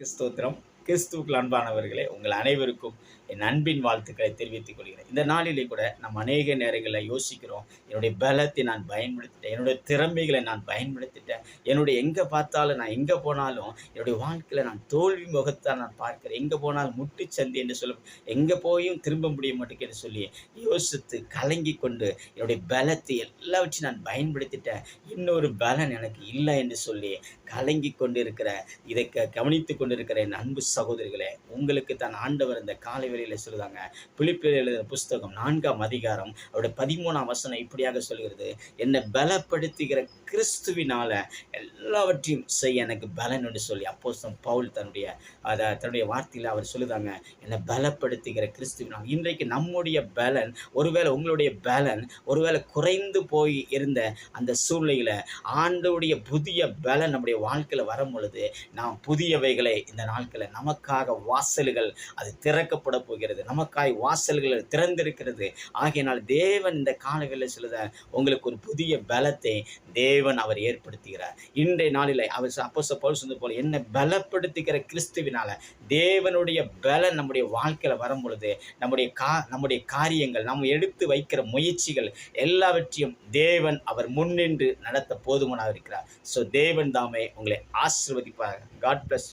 estou trão. கிறிஸ்துவுக்கு அன்பானவர்களே உங்கள் அனைவருக்கும் என் அன்பின் வாழ்த்துக்களை தெரிவித்துக் கொள்கிறேன். இந்த நாளிலே கூட நம்ம அநேக நேரங்களில் யோசிக்கிறோம் என்னுடைய பலத்தை நான் பயன்படுத்திட்டேன் என்னுடைய திறமைகளை நான் பயன்படுத்திட்டேன் என்னுடைய எங்கே பார்த்தாலும் நான் எங்கே போனாலும் என்னுடைய வாழ்க்கையில் நான் தோல்வி முகத்தை நான் பார்க்கிறேன். எங்கே போனாலும் முட்டுச்சந்தி என்று சொல்ல எங்கே போயும் திரும்ப முடிய மாட்டேங்குன்னு சொல்லி யோசித்து கலங்கி கொண்டு என்னுடைய பலத்தை எல்லாவற்றையும் நான் பயன்படுத்திட்டேன். இன்னொரு பலன் எனக்கு இல்லை என்று சொல்லி கலங்கி கொண்டு இருக்கிற இதை க கொண்டு இருக்கிற என் அன்பு சகோதரிகளே உங்களுக்கு தான் ஆண்டவர் இந்த காலை வேளையில் சொல்லுதாங்க. பிலிப்பில் எழுதின புஸ்தகம் நான்காம் அதிகாரம் அவருடைய பதிமூணாம் வசனம் இப்படியாக சொல்கிறது என்னை பலப்படுத்துகிற கிறிஸ்துவினால எல்லாவற்றையும் செய்ய எனக்கு பலன் என்று சொல்லி அப்போஸ்தலன் பவுல் தன்னுடைய அதை தன்னுடைய வார்த்தையில் அவர் சொல்லுதாங்க. என்னை பலப்படுத்துகிற கிறிஸ்துவினால் இன்றைக்கு நம்முடைய பலன் ஒருவேளை உங்களுடைய பலன் ஒருவேளை குறைந்து போய் இருந்த அந்த சூழ்நிலையில் ஆண்டவுடைய புதிய பலன் நம்முடைய வாழ்க்கையில் வரும் பொழுது நாம் புதியவைகளை இந்த நாட்களில் நமக்காக வாசல்கள் அது திறக்கப்பட போகிறது. நமக்காய் வாசல்கள் திறந்திருக்கிறது. ஆகையினால் தேவன் இந்த காலங்களில் சிலத உங்களுக்கு ஒரு புதிய பலத்தை தேவன் அவர் ஏற்படுத்துகிறார். இன்றைய நாளில் அவர் அப்போ பவுல் சொன்னது போல என்ன பலப்படுத்துகிற கிறிஸ்துவினால தேவனுடைய பலன் நம்முடைய வாழ்க்கையில் வரும் பொழுது நம்முடைய கா நம்முடைய காரியங்கள் நம்ம எடுத்து வைக்கிற முயற்சிகள் எல்லாவற்றையும் தேவன் அவர் முன்னின்று நடத்த போதுமானவர் இருக்கிறார். ஸோ தேவன் தாமே உங்களை ஆசிர்வதிப்பார் காட் பிளஸ்